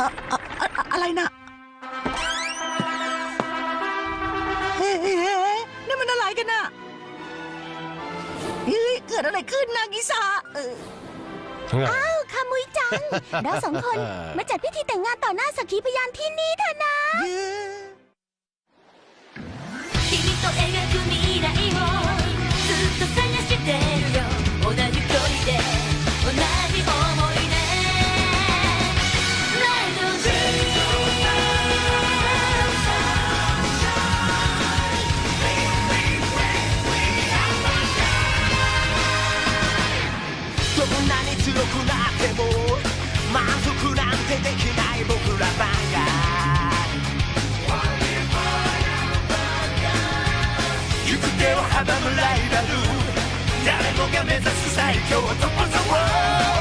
อะอะอะอะอะไรนะเฮ้เฮ้เฮ้นี่มันอะไรกันน่ะเฮ้ยเกิดอะไรขึ้นนากิซาเอออ้าวคามุยจัง เราสองคนมาจัดพิธีแต่งงานต่อหน้าสักขีพยานที่นี่เถอะนะ 阻むライバル。誰もが目指す最強トップザワー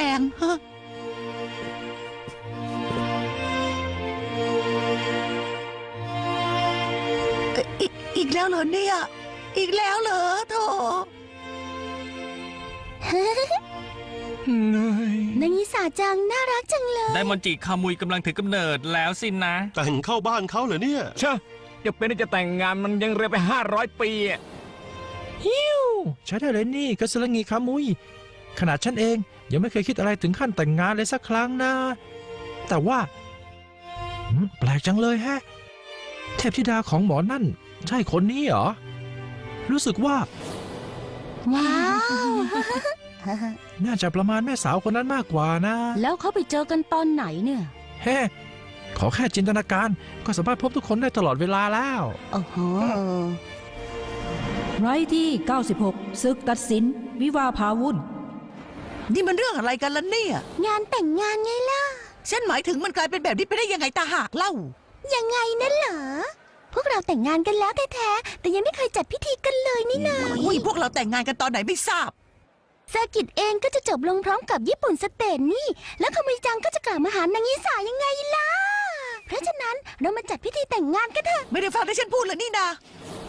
ดงฮะเอ๊ะอีอีกแล้วเหรอเนี่ย อีกแล้วเหรอโถนางนิสาจังน่ารักจังเลยไดมอนจิคามุยกำลังถือกำเนิดแล้วสินะ แต่งเข้าบ้านเขาเหรอเนี่ย เชอะจะเป็นที่จะแต่งงานมันยังเร็วไปห้าร้อยปีอะฮิวใช้ได้เลยนี่ก็สลงีขามุย ขนาดฉันเองยังไม่เคยคิดอะไรถึงขั้นแต่งงานเลยสักครั้งนะ แต่ว่าหืมแปลกจังเลยแฮะ เทพธิดาของหมอนั่น ใช่คนนี้เหรอ รู้สึกว่า ว้าว น่าจะประมาณแม่สาวคนนั้นมากกว่านะ แล้วเขาไปเจอกันตอนไหนเนี่ย เฮ้ ขอแค่จินตนาการก็สามารถพบทุกคนได้ตลอดเวลาแล้ว โอ้โห ไรที่ 96ศึกตัดสิน วิวาห์พาวุ่น นี่มันเรื่องอะไรกันล่ะเนี่ย งานแต่งงานไงล่ะ ฉันหมายถึงมันกลายเป็นแบบนี้ไปได้ยังไงตาหากเล่า ยังไงนั่นเหรอ พวกเราแต่งงานกันแล้วแท้ๆ แต่ยังไม่เคยจัดพิธีกันเลยนี่นาอุ้ยพวกเราแต่งงานกันตอนไหนไม่ทราบ เซอร์กิตเองก็จะจบลงพร้อมกับญี่ปุ่นสเตนนี่ แล้วขมุยจังก็จะกลับมาหานางยิสายังไงล่ะ เพราะฉะนั้นเรามาจัดพิธีแต่งงานกันเถอะ ไม่ได้ฟังที่ฉันพูดเลยนี่นา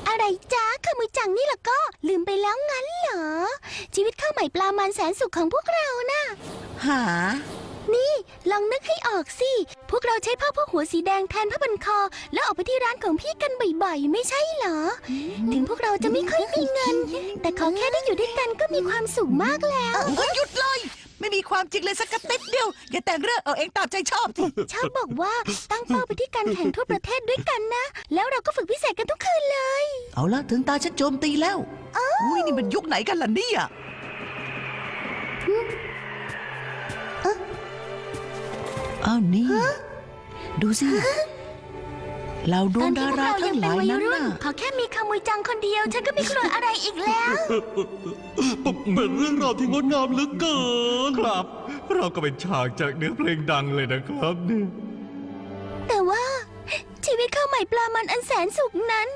อะไรจ้าขมุยจังนี่ล่ะก็ลืมไปแล้วงั้นเหรอ ชีวิตข้าวใหม่ปลามันแสนสุขของพวกเรานะหา นี่ลองนึกให้ออกสิ พวกเราใช้ผ้าพกหัวสีแดงแทนผ้าพันคอ แล้วออกไปที่ร้านของพี่กันบ่อยๆ ไม่ใช่เหรอ ถึงพวกเราจะไม่ค่อยมีเงิน แต่ขอแค่ได้อยู่ด้วยกันก็มีความสุขมากแล้วเอ้ยหยุดเลย ไม่มีความจริงเลยสักกระติดเดียว อย่าแต่งเรื่องเอาเองตามใจชอบสิชอบบอกว่าตั้งเป้าไปที่การแข่งทั่วประเทศด้วยกันนะ แล้วเราก็ฝึกพิเศษกันทุกคืนเลย เอาละถึงตาฉันโจมตีแล้วอุ้ยนี่มันยุคไหนกันล่ะเนี่ยอ้าวนี่ ดูสิ เราดตวองนที่ดาพวกราเราทั้ยังงหเป็นลายวัยนั้นรุ่น น่ะ ขอแค่มีขมุยจังคนเดียว ฉันก็ไม่กลัวอะไรอีกแล้ว เป็นเรื่องราวที่งดงามเหลือเกิน ครับ เราก็เป็นฉากจากเนื้อเพลงดังเลยนะครับเนี่ย แต่ว่าชีวิตข้าวใหม่ปลามันอันแสนสุขนั้น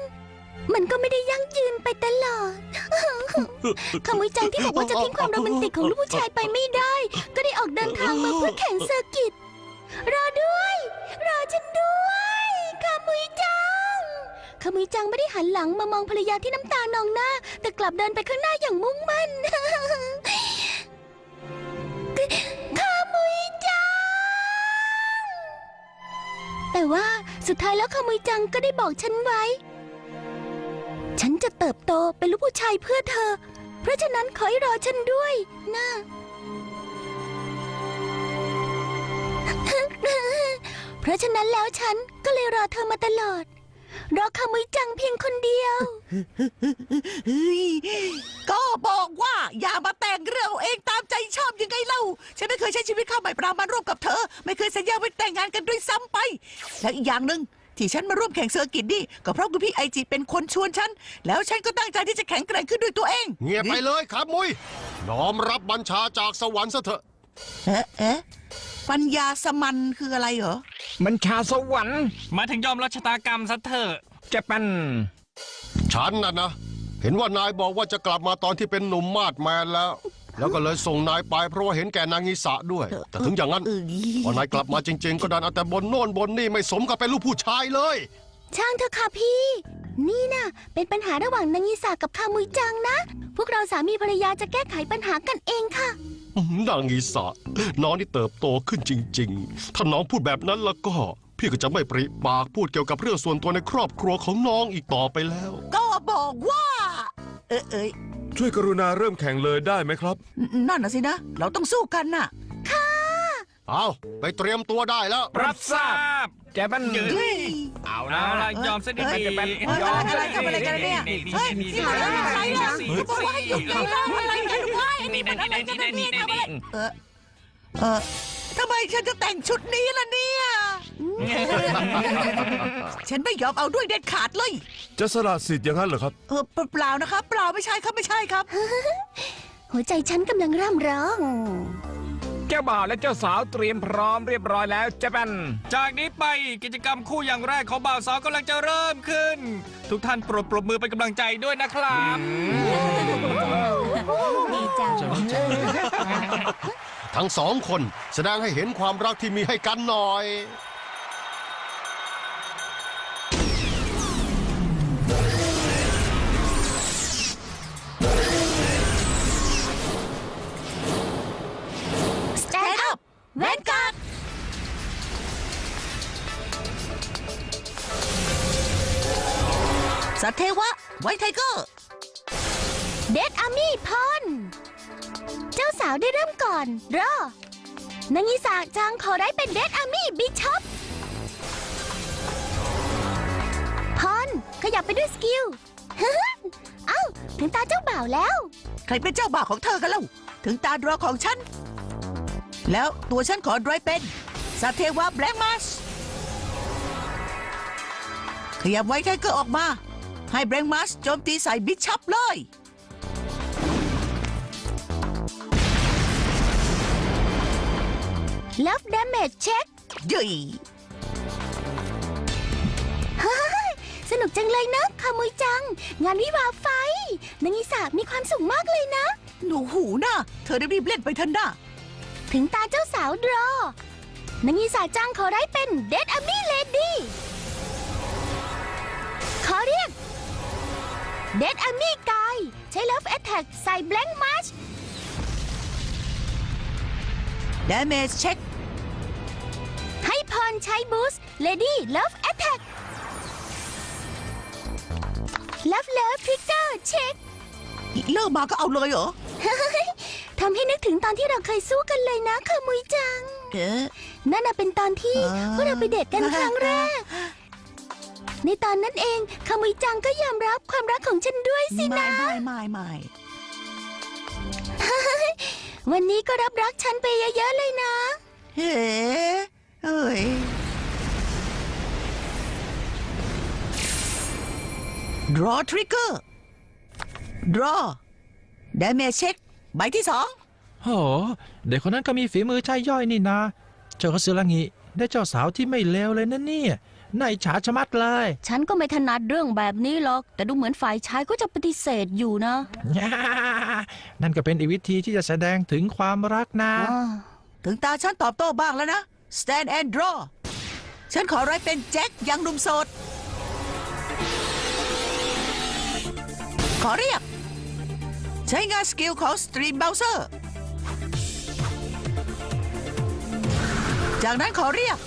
มันก็ไม่ได้ยั่งยืนไปตลอดขมุยจังที่บอกว่าจะทิ้งความโรแมนติกของลูกผู้ชายไปไม่ได้ ก็ได้ออกเดินทางมาเพื่อแข่งเซอร์กิตรอด้วย รอฉันด้วย ขมุยจังขมุยจังไม่ได้หันหลังมามองภรรยาที่น้ำตานองหน้า แต่กลับเดินไปข้างหน้าอย่างมุ่งมั่นขมุยจัง แต่ว่าสุดท้ายแล้วขโมยจังก็ได้บอกฉันไว้ ฉันจะเติบโตเป็นลูกผู้ชายเพื่อเธอ เพราะฉะนั้นขอให้รอฉันด้วยนะเพราะฉะนั้นแล้วฉัน ก็เลยรอเธอมาตลอด รอขมุยจังเพียงคนเดียว เฮ้ยก็บอกว่าอย่ามาแต่งเรื่องเอาเองตามใจชอบยังไงเล่า ฉันไม่เคยใช้ชีวิตข้าวใหม่ปลามันร่วมกับเธอ ไม่เคยสัญญาไว้แต่งงานกันด้วยซ้ำไป และอีกอย่างหนึ่งที่ฉันมาร่วมแข่งเซอร์กิตนี่ก็เพราะคุณพี่ไอจีเป็นคนชวนฉัน แล้วฉันก็ตั้งใจที่จะแข็งแกร่งขึ้นด้วยตัวเองเงียบไปเลยครับมุยน้อมรับบัญชาจากสวรรค์ซะเถอะ เอ๊ะเอ๊ะปัญญาสมันคืออะไรเหรอ มันชาสวรรค์มาถึงยอมรับชะตากรรมซะเถอะจะเป็นฉันน่ะนะ เห็นว่านายบอกว่าจะกลับมาตอนที่เป็นหนุ่มมาดแมนแล้ว แล้วก็เลยส่งนายไปเพราะว่าเห็นแก่นางงิสะด้วย แต่ถึงอย่างนั้นเออพอนายกลับมาจริง ๆ ก็ดันเอาแต่บนโน่นบนนี่ไม่สมกับเป็นลูกผู้ชายเลย ช่างเถอะค่ะพี่ นี่น่ะ เป็นปัญหาระหว่างนางยิสากับขมุยจังนะ พวกเราสามีภรรยาจะแก้ไขปัญหากันเองค่ะอื้อหือ นางงิสะน้องนี่เติบโตขึ้นจริง ๆ ถ้าน้องพูดแบบนั้นแล้วก็ พี่ก็จะไม่ปริปากพูดเกี่ยวกับเรื่องส่วนตัวในครอบครัวของน้องอีกต่อไปแล้ว ก็บอกว่า เอ๊ะเอ้ยช่วยกรุณาเริ่มแข่งเลยได้ไหมครับ นั่นน่ะสินะ เราต้องสู้กันน่ะ เอาไปเตรียมตัวได้แล้ว รับทราบจะเป็นเฮ้ยเอาละยอมซะดีเอ้ยๆเอ้ยอะไรอะไรทำอะไรกันเนี่ยเฮ้ยนี่มันอะไรนะบอกว่าให้หยุดไงล่ะอะไรกัน นี่นี่มันอะไรกันนะเนี่ยทำอะไรเออเออทำไมฉันจะแต่งชุดนี้ล่ะเนี่ย ฉันไม่ยอมเอาด้วยเด็ดขาดเลย จะสละสิทธิ์อย่างนั้นเหรอครับ เออเปล่านะครับ เปล่าไม่ใช่ครับไม่ใช่ครับ หัวใจฉันกำลังร่ำร้อง เจ้าบ่าวและเจ้าสาวเตรียมพร้อมเรียบร้อยแล้วจะเป็นจากนี้ไปกิจกรรมคู่อย่างแรกของบ่าวสาวกำลังจะเริ่มขึ้น ทุกท่านโปรดปรบมือเป็นกำลังใจด้วยนะครับดีจังทั้งสองคนแสดงให้เห็นความรักที่มีให้กันหน่อย ไวท์ไทเกอร์ เดดอามี่พอนเจ้าสาวได้เริ่มก่อน รอ นางยิสาจังขอได้เป็นเดดอามี่บิชอปพอนขยับไปด้วยสกิล เอ้า ถึงตาเจ้าบ่าวแล้ว ใครเป็นเจ้าบ่าวของเธอกันเล่าถึงตาดรอของฉัน แล้วตัวฉันขอดรอยเป็นสัตว์เทวะแบล็กมาสขยับไวท์ไทเกอร์ออกมา ให้แบล็กมาสโจมตีใส่บิชชับเลย Love Damage Check ยี่สนุกจังเลยนะขโมุยจัง งานวิวาห์ไฟนางยิสามีความสุขมากเลยนะ หนูหูนะเธอได้รีบเล่นไปเถอะนะถึงตาเจ้าสาวดรอนางยิสาจังขอได้เป็นเดดอามี่เลดี้ เดดอามี่กายใช้ Love Attack ใส่ Blank March ดเมจเช็ค ให้พรใช้ Boost Lady Love Attack Love Love Trigger Check เลิกมาก็เอาเลยเหรอ ทำให้นึกถึงตอนที่เราเคยสู้กันเลยนะขมุยจัง เอ๊ะ นั่นน่ะเป็นตอนที่อ่าพวกเราไปเดทกันครั้งแรก ในตอนนั้นเองขมุยจังก็ยอมรับความรักของฉันด้วยสิไม่นะไม่ไม่ไม่วันนี้ก็รับรักฉันไปเยอะๆเลยนะ เฮ้เอ้ย draw trigger draw damage check ใบที่สองโอ้เด็กคนนั้นก็มีฝีมือใช่ย่อยนี่นาเจ้าก็ซึรางิได้เจ้าสาวที่ไม่เลวเลยนะเนี่ย น่าอิจฉาชะมัดเลย ฉันก็ไม่ถนัดเรื่องแบบนี้หรอก แต่ดูเหมือนฝ่ายชายก็จะปฏิเสธอยู่นะ นั่นก็เป็นอีกวิธีที่จะแสดงถึงความรักนะถึงตาฉันตอบโต้บ้างแล้วนะ stand and draw ฉันขอไรเป็นแจ็คยังหนุ่มโสด ขอเรียก ใช้งานสกิลของ Stream Browser จากนั้นขอเรียก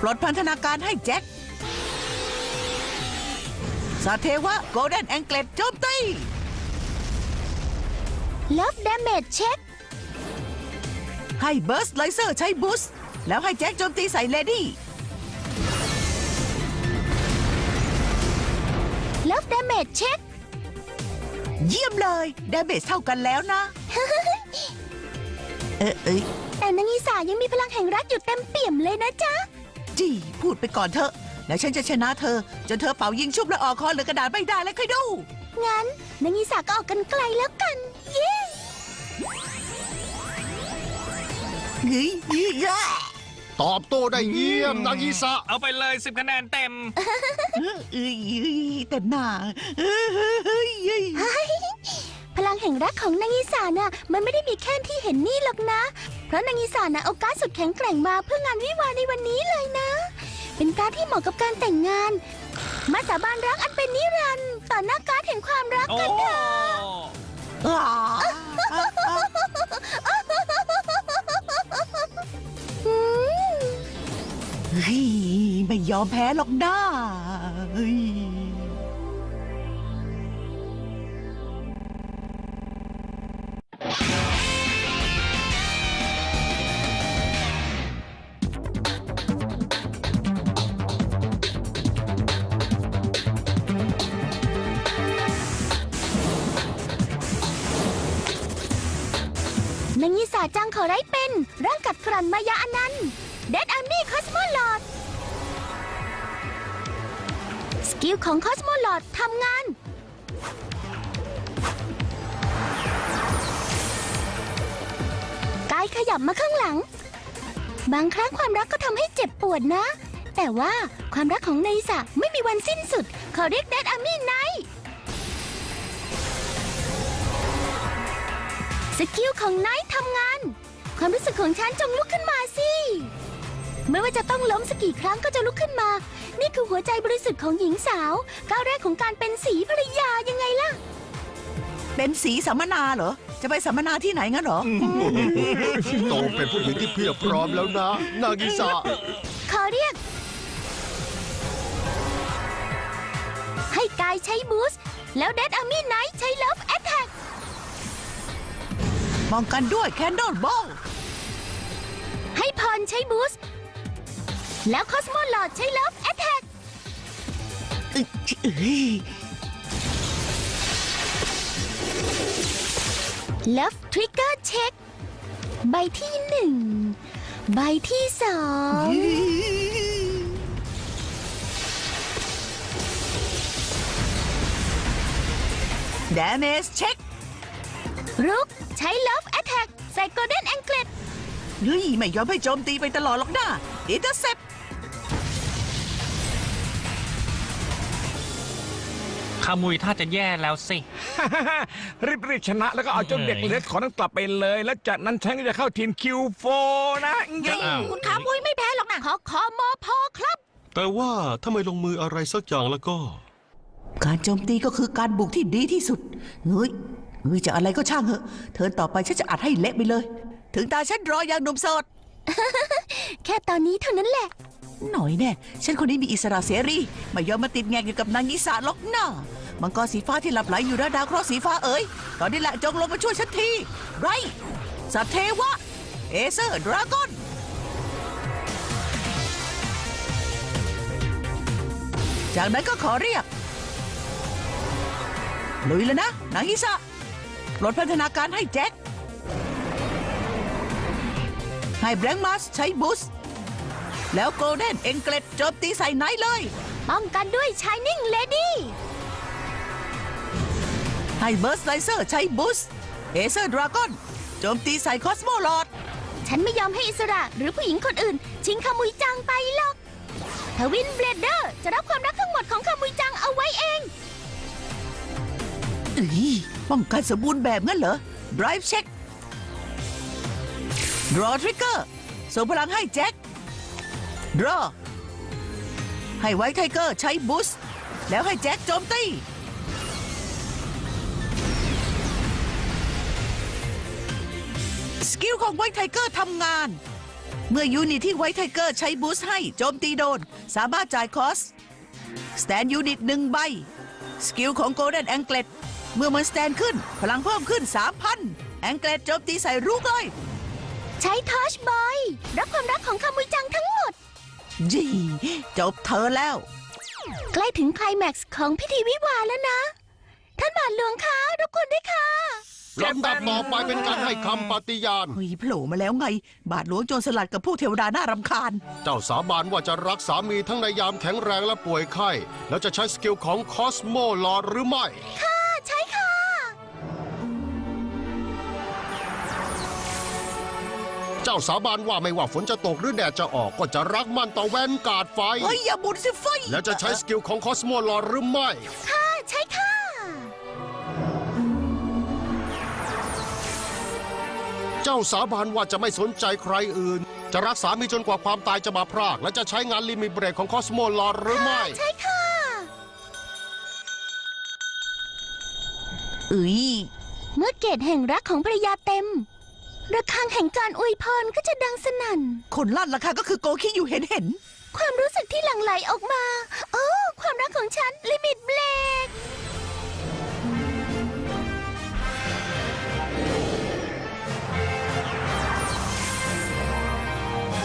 ปลดพันธนาการให้แจ็คสาเทวะโกลเด้นแองเกลดโจมตีเลบฟดาเมจเช็ค ให้เบิร์สไลเซอร์ใช้บูสต์แล้วให้แจ็คโจมตีใส่เลดี้เลบฟดาเมจเช็ค เยี่ยมเลยดาเมจเท่ากันแล้วนะ เอ้ยแต่นางอีสายังมีพลังแห่งรักอยู่เต็มเปี่ยมเลยนะจ๊ะ จีพูดไปก่อนเถอะแล้วฉันจะชนะเธอ จนเธอเป่ายิงชุบและออกคอเหลือกระดาษไม่ได้แล้วค่อยดู งั้นนางอีสาก็ออกกันไกลแล้วกัน เย้เฮ้ยเฮ้ยเฮ้ยตอบโต้ได้เยี่ยมนางิสะเอาไปเลยสิบคะแนนเต็ม เอ้ยเอ้ยแต่หน้าเฮ้ยเฮ้ยเฮ้ยพลังแห่งรักของนางอีสาน่ะ มันไม่ได้มีแค่ที่เห็นนี่หรอกนะ เพราะนางอีสานะเอาการดสุดแข็งแกร่งมาเพื่องานวิวาห์ในวันนี้เลยนะ เป็นการดที่เหมาะกับการแต่งงาน มาสาบานรักอันเป็นนิรันดร์ต่อหน้าการดแห่งความรักกันเถอะอ่าอืม เฮ้ยไม่ยอมแพ้หรอกน้าเฮ้ย อไร้เป็นร่างกัดกร่นมายาอนันต์เดดอาร์มี่คอสโมลอดสกิลของคอสโมลอดทำงาน กายขยับมาข้างหลัง บางครั้งความรักก็ทำให้เจ็บปวดนะ แต่ว่าความรักของนายสะไม่มีวันสิ้นสุด ขอเรียกเดดอาร์มี่ไนสกิลของไนท์ทำงาน ความรู้สึกของฉันจงลุกขึ้นมาสิ ไม่ว่าจะต้องล้มสักกี่ครั้งก็จะลุกขึ้นมา นี่คือหัวใจบริสุทธิ์ของหญิงสาว ก้าวแรกของการเป็นสีภรรยายังไงล่ะ เป็นสีสัมมนาเหรอ จะไปสัมมนาที่ไหนงั้นเหรอ โตเป็นผู้หญิงที่เพียบพร้อมแล้วนะ นางิสะขอเรียก ให้กายใช้บูสต์แล้วเดดอามี่ไนท์ใช้เลิฟแอตแทก มองกันด้วยแคนด l บอล ให้พรใช้บูสต์แล้วคอสโมลอดใช้เลิฟแอตแทกเลิฟทริกเกอร์เช็ค ใบที่หนึ่ง ใบที่สอง ดาเมจเช็ค รุกใช้เลิฟแอตแทกใส่โกลเด้นแองเกล เฮ้ยไม่ยอมให้โจมตีไปตลอดหรอกนะอินเตอร์เซปขามุยถ้าจะแย่แล้วสิ รีบรีบๆชนะแล้วก็เอาเจ้าเด็กเล็กของนั้นกลับไปเลย แล้วจากนั้นฉันก็จะเข้าทีมคิวโฟนะยิ่งคุณขามุยไม่แพ้หรอกนะขอขอมอพอครับ แต่ว่าถ้าไม่ลงมืออะไรสักอย่างแล้วก็ การโจมตีก็คือการบุกที่ดีที่สุดเฮ้ยเฮ้ยจะอะไรก็ช่างเหอะเทิร์นต่อไปฉันจะอัดให้เละไปเลย ถึงตาฉันรออย่างหนุ่มโสด แค่ตอนนี้เท่านั้นแหละ หน่อยแน่ ฉันคนนี้มีอิสระเสรี ไม่ยอมมาติดแงกอยู่กับนางยิสาหรอกนะมังกรสีฟ้าที่หลับไหลอยู่นะดาวเคราะห์สีฟ้าเอ๋ย ตอนนี้แหละจงลงมาช่วยฉันที ไรสัตว์เทวะ เอเซอร์ดราก้อน จากนั้นก็ขอเรียก ลุยแล้วนะนางยิสาปลดพันธนาการให้แจ็ค ให้แบงค์มัสใช้บูสต์แล้วโกลเด้นเอ็งเกล็ดโจมตีใส่ไนท์เลย ป้องกันด้วยชายนิ่งเลดี้ให้เบิร์สไลเซอร์ใช้บูสต์เอเซอร์ดราก้อนโจมตีใส่คอสโมลอด ฉันไม่ยอมให้อิสระหรือผู้หญิงคนอื่น ชิงขมุยจังไปหรอกทวินเบลเดอร์จะรับความรักทั้งหมดของขมุยจังเอาไว้เองอีป้องกันสมบูรณ์แบบงั้นเหรอ Drive Check Draw Trigger ส่งพลังให้แจ็ค Draw ให้ไวท์ไทเกอร์ใช้บูสต์แล้วให้แจ็คโจมตีสกิลของไวท์ไทเกอร์ทำงาน เมื่อยูนิตที่ไวท์ไทเกอร์ใช้บูสต์ให้โจมตีโดน สามารถจ่ายคอสสแตนยูนิตหนึ่งใบ สกิลของโกลเด้นแองเกลดเมื่อมันสแตนขึ้น พลังเพิ่มขึ้น 3,000 แองเกลดโจมตีใส่รูกเลย ใช้ทอชบอยรับความรักของขมุยจังทั้งหมด จีจบเธอแล้ว ใกล้ถึงไคลแม็กซ์ของพิธีวิวาห์แล้วนะ ท่านบาทหลวงคะรบกวนด้วยค่ะ ลำดับต่อไปเป็นการให้คำปฏิญาณ เฮ้ยโผล่มาแล้วไง บาทหลวงโจรสลัดกับพวกเทวดาน่ารำคาญ เจ้าสาบานว่าจะรักสามีทั้งในยามแข็งแรงและป่วยไข้ แล้วจะใช้สกิลของคอสโมลอดหรือไม่ ค่ะ เจ้าสาบานว่าไม่ว่าฝนจะตกหรือแดดจะออกก็จะรักมันต่อแวนการ์ดไฟ เฮ้ยอย่าบุญสิไฟแล้วจะใช้สกิลของคอสโมลอดหรือไม่ ค่ะ ใช่ค่ะ เจ้าสาบานว่าจะไม่สนใจใครอื่น จะรักสามีจนกว่าความตายจะมาพราก และจะใช้งานลิมิตเบรกของคอสโมลอดหรือไม่ ใช่ค่ะเอ้ยเมื่อเกตแห่งรักของภรรยาเต็ม ระฆังแห่งการอวยพรก็จะดังสนั่น คนลั่นราคาก็คือโกคิอยู่เห็นเห็นความรู้สึกที่หลั่งไหลออกมา โอ้ความรักของฉัน ลิมิตเบรกๆ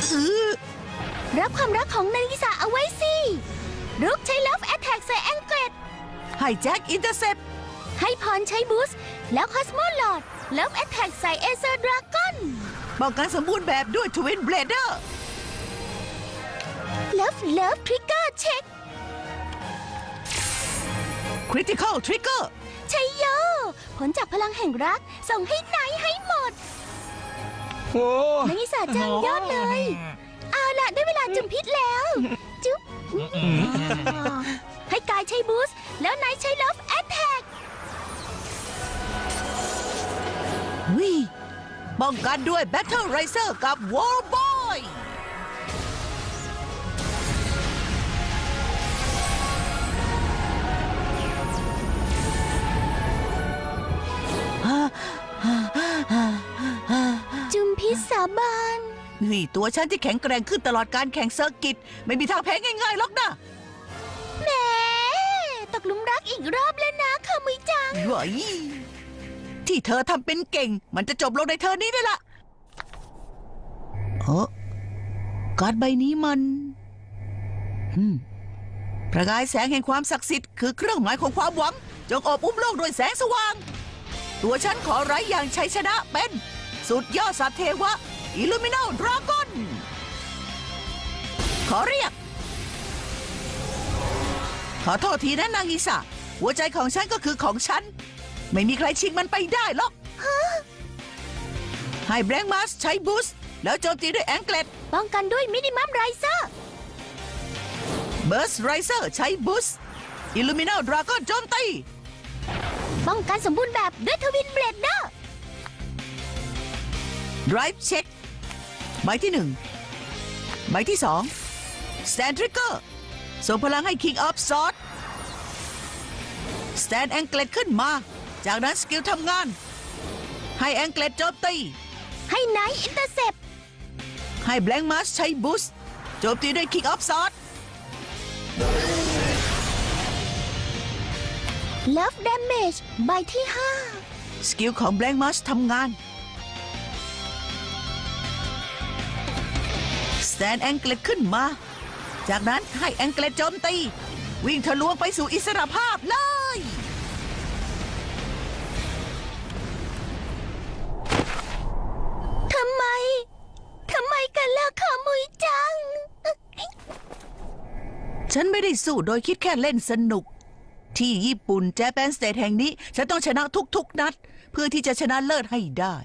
เออรับความรักของนาริสาเอาไว้สิรุกใช้ลัฟแอทแทกใส่แองเกตให้แจ็คอินเตอร์เซปให้พรใช้บูสต์ แล้วคอสโมลอดลัฟแอทแทกใส่เอเซอร์ดราก้อนป้องกันสมบูรณ์แบบด้วยทวินเบลเดอร์ลัฟเลิฟทริกเกอร์เช็คคริติคอลทริกเกอร์ชัยโย ผลจากพลังแห่งรัก ส่งให้ไหนให้หมดโอ้นาริสาจังยอดเลย เอาล่ะ ได้เวลาจุ่มพิษแล้ว จุ๊บให้กายใช้บูสต์แล้วนายใช้ลัฟแอทแทกวิป้องกันด้วย Battle Riser กับ War Boy จุ่มพิษสาบานนี่ตัวฉันที่แข็งแกร่งขึ้นตลอดการแข่งเซอร์กิต ไม่มีทางแพ้ง่ายๆหรอกนะแหมตกหลุมรักอีกรอบแล้วนะขมุยจังเฮ้ย ที่เธอทำเป็นเก่ง มันจะจบลงในเธอนี้ได้ละเออการ์ดใบนี้มันอืมประกายแสงแห่งความศักดิ์สิทธิ์คือเครื่องหมายของความหวัง จงโอบอุ้มโลกด้วยแสงสว่าง ตัวฉันขอไร้อย่างชัยชนะเป็น สุดยอดสัตว์เทวะอิลูมินาดราก้อน ขอเรียก ขอโทษทีนะนางอิสาหัวใจของฉันก็คือของฉัน ไม่มีใครชิงมันไปได้หรอกให้แบงค์มาสใช้บูสต์แล้วโจมตีด้วยแองเกลตป้องกันด้วยมินิมัมไรเซอร์ เบิร์สไรเซอร์ใช้บูสต์อิลูมินาดราก้อนโจมตี ป้องกันสมบูรณ์แบบด้วยทวินเบลดเดอร์ Drive Check ใบที่หนึ่งใบที่สอง Stand Trigger ส่งพลังให้ King of Swords Stand Anklet ขึ้นมา จากนั้นสกิลทำงาน ให้ Anklet โจมตี ให้ไนท์อินเตอร์เซปให้ Blank Mask ใช้ Boost โจมตีด้วย King of Swords เลิฟด a ม a g e ใบที่สกิลของ Blank Mask ทำงาน Stand Anklet ขึ้นมา จากนั้นให้ Anklet โจมตี วิ่งทะลวงไปสู่อิสรภาพเลย กันล่ะขมุยจัง ฉันไม่ได้สู้โดยคิดแค่เล่นสนุก ที่ญี่ปุ่นแจแปนสเตทแห่งนี้ ฉันต้องชนะทุกๆนัด เพื่อที่จะชนะเลิศให้ได้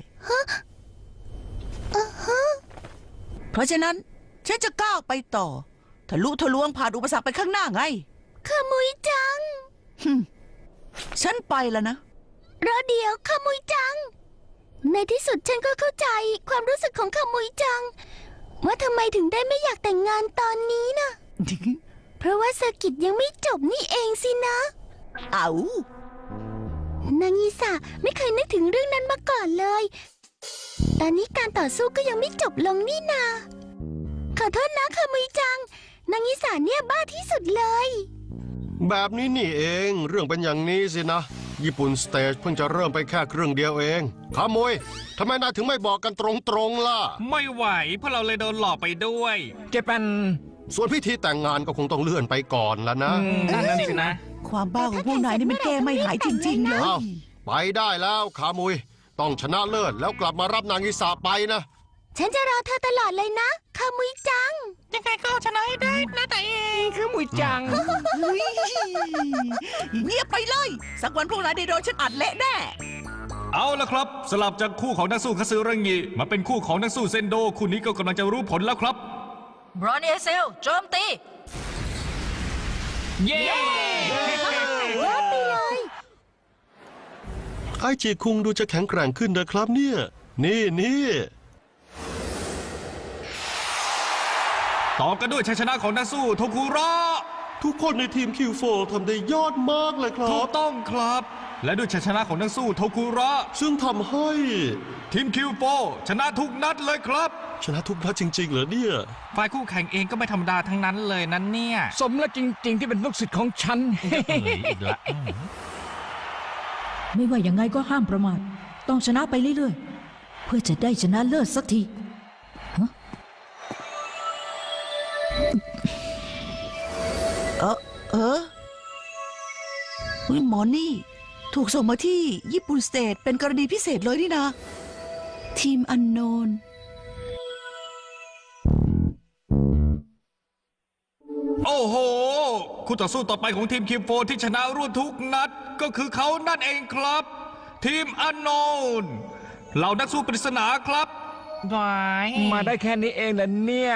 เพราะฉะนั้น ฉันจะก้าวไปต่อ ทะลุทะลวงผ่านอุปสรรคไปข้างหน้าไงขมุยจัง ฉันไปแล้วนะ รอเดียวขมุยจัง ในที่สุดฉันก็เข้าใจความรู้สึกของขมุยจัง ว่าทำไมถึงได้ไม่อยากแต่งงานตอนนี้นะเพราะว่าเซอร์กิตยังไม่จบนี่เองสินะ เอานางอีสาไม่เคยนึกถึงเรื่องนั้นมาก่อนเลย ตอนนี้การต่อสู้ก็ยังไม่จบลงนี่นา ขอโทษนะขมุยจัง นางอีสาเนี่ยบ้าที่สุดเลย แบบนี้นี่เอง เรื่องเป็นอย่างนี้สินะ ญี่ปุ่นสเตจเพิ่งจะเริ่มไปแค่ครึ่งเดียวเองขโมยทำไมนายถึงไม่บอกกันตรงๆล่ะ ไม่ไหวเพราะเราเลยโดนหลอกไปด้วยเจแปนส่วนพิธีแต่งงานก็คงต้องเลื่อนไปก่อนแล้วนะอืมนั่นน่ะสินะ ความบ้าของพวกนายนี่มันแก้ไม่หายจริง ๆ เลย เอ้าไปได้แล้วขามุย ต้องชนะเลิศแล้วกลับมารับนางอิสาไปนะ ฉันจะรอเธอตลอดเลยนะคามุยจัง ยังไงก็ชนะให้ได้นะแต่เอง คือมุยจังเงียบไปเลย สักวันพวกนายได้โดนฉันอัดเละแน่ เอาละครับ สลับจากคู่ของนักสู้คาซึรังิมาเป็นคู่ของนักสู้เซนโด คู่นี้ก็กำลังจะรู้ผลแล้วครับ บรอนเอเซลโจมตี เย้ยอดไปเลยไอจีคุงดูจะแข็งแกร่งขึ้นนะครับเนี่ย นี่นี่ ต่อกันด้วยชัยชนะของนักสู้โทคุระทุกคนในทีมคิวโฟทำได้ยอดมากเลยครัถูบ กต้องครับ และด้วยชัยชนะของนักสู้โทคุระซึ่งทำให้ทีมคิวโฟชนะทุกนัดเลยครับ ชนะทุกนัดจริง ๆ เหรอเนี่ย ฝ่ายคู่แข่งเองก็ไม่ธรรมดาทั้งนั้นเลยนั้นเนี่ย สมแล้วจริง ๆ ที่เป็นลูกศิษย์ของฉันเอ้ยอีกละอืมไม่ว่ายังไงก็ห้ามประมาท ต้องชนะไปเรื่อยๆ เพื่อจะได้ชนะเลิศสักที เออเอออุ๊ยหมอนี่ ถูกส่งมาที่ญี่ปุ่นสเตทเป็นกรณีพิเศษเลยนี่นะ ทีมอันโนน โอ้โห คู่ต่อสู้ต่อไปของทีมคิวโฟที่ชนะรวดทุกนัด ก็คือเขานั่นเองครับ ทีมอันโนนเหล่านักสู้ปริศนาครับวายมาได้แค่นี้เองเหรอเนี่ย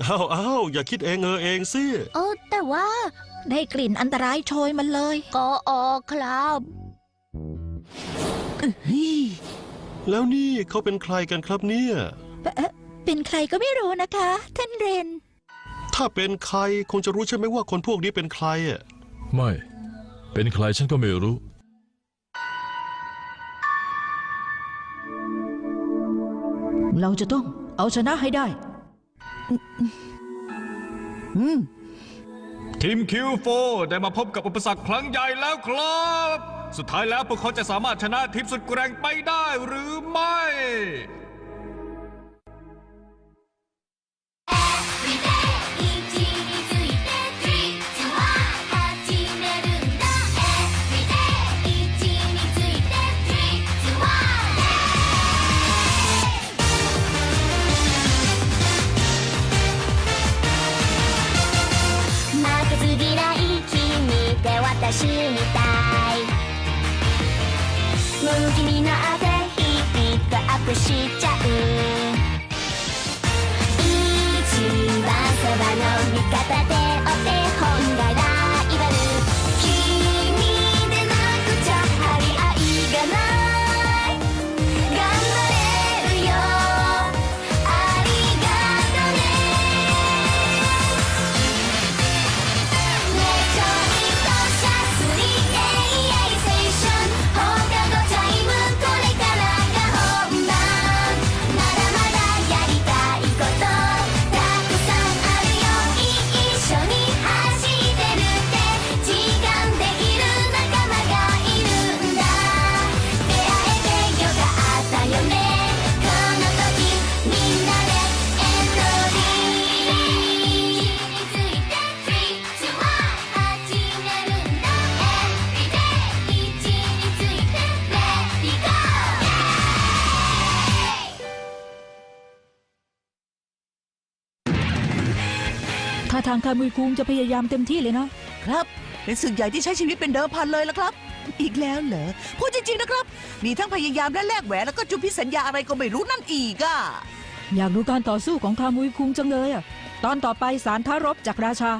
อ้าวอ้าวอย่าคิดเองเออเองสิโอ้แต่ว่าได้กลิ่นอันตรายโชยมันเลย ก็ออกครับแล้วนี่เขาเป็นใครกันครับเนี่ยเป็นใครก็ไม่รู้นะคะ ท่านเรน ถ้าเป็นใครคงจะรู้ใช่ไหมว่าคนพวกนี้เป็นใครอะไม่ เป็นใครฉันก็ไม่รู้ เราจะต้องเอาชนะให้ได้ ทีมคิวโฟได้มาพบกับอุปสรรคครั้งใหญ่แล้วครับ สุดท้ายแล้วพวกเขาจะสามารถชนะทีมสุดแกร่งไปได้หรือไม่ ピックアップしち าทางคามุยคุงจะพยายามเต็มที่เลยเนาะครับ เป็นศึกใหญ่ที่ใช้ชีวิตเป็นเดิมพันเลยละครับ อีกแล้วเหรอพูดจริงๆนะครับ มีทั้งพยายามและแลกแหวนแล้วก็จุมพิสัญญาอะไรก็ไม่รู้นั่นอีกอะอยากดูการต่อสู้ของคามุยคุงจังเลยอะตอนต่อไปสารท้ารบจากราชา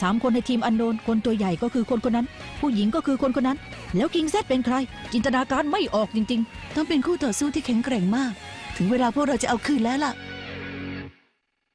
สามคนในทีมอันโดนคนตัวใหญ่ก็คือคนคนนั้น ผู้หญิงก็คือคนคนนั้น แล้วคิงเซตเป็นใคร จินตนาการไม่ออกจริงต้องเป็นคู่ต่อสู้ที่แข็งแกร่งมาก ถึงเวลาพวกเราจะเอาคืนแล้วล่ะๆ